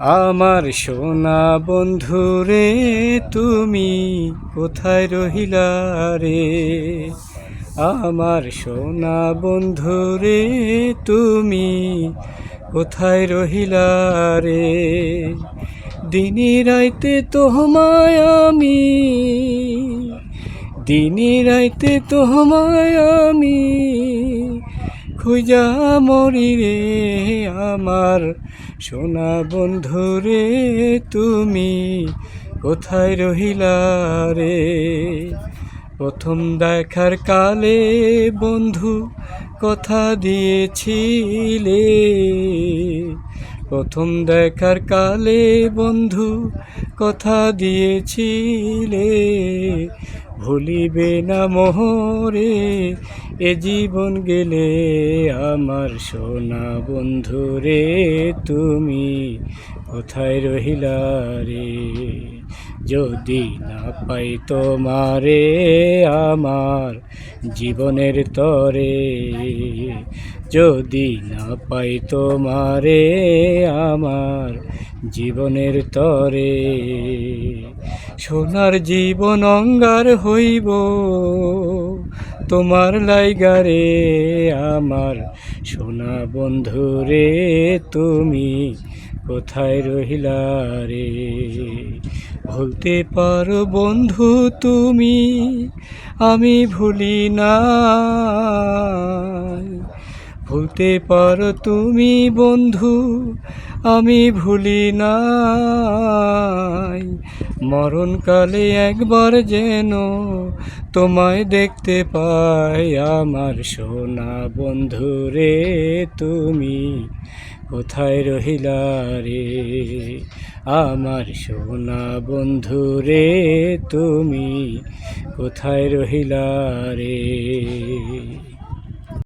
আমার সোনা বন্ধু রে, তুমি কোথায় রহিলা রে? আমার সোনা বন্ধু রে, তুমি কোথায় রহিলা রে? দিনী রাইতে তোমায় আমি, দিনী রাইতে তোমায় আমি খুঁজা মরি রে আমার। সোনা বন্ধু রে, তুমি কোথায় রহিলা রে? প্রথম দেখার কালে বন্ধু কথা দিয়েছিলে। প্রথম দেখার কালে বন্ধু কথা দিয়েছিলে। ভুলিবে না মোহরে, এ জীবন গেলে আমার সোনা বন্ধু রে তুমি কোথায় রহিলা রে? যদি না পাই তোমারে আমার জীবনের তরে, যদি না পাই তোমারে আমার জীবনের তরে। সোনার জীবন অঙ্গার হইব, তোমার লাইগারে আমার। সোনা বন্ধু রে, তুমি কোথায় রহিলা রে? ভুলতে পারো বন্ধু তুমি, আমি ভুলি না ভুলতে পারো তুমি বন্ধু, আমি ভুলি নাই। মরণকালে একবার যেন তোমায় দেখতে পাই আমার সোনা বন্ধু রে তুমি। কোথায় রহিলা রে? আমার সোনা বন্ধু রে তুমি। কোথায় রহিলা রে?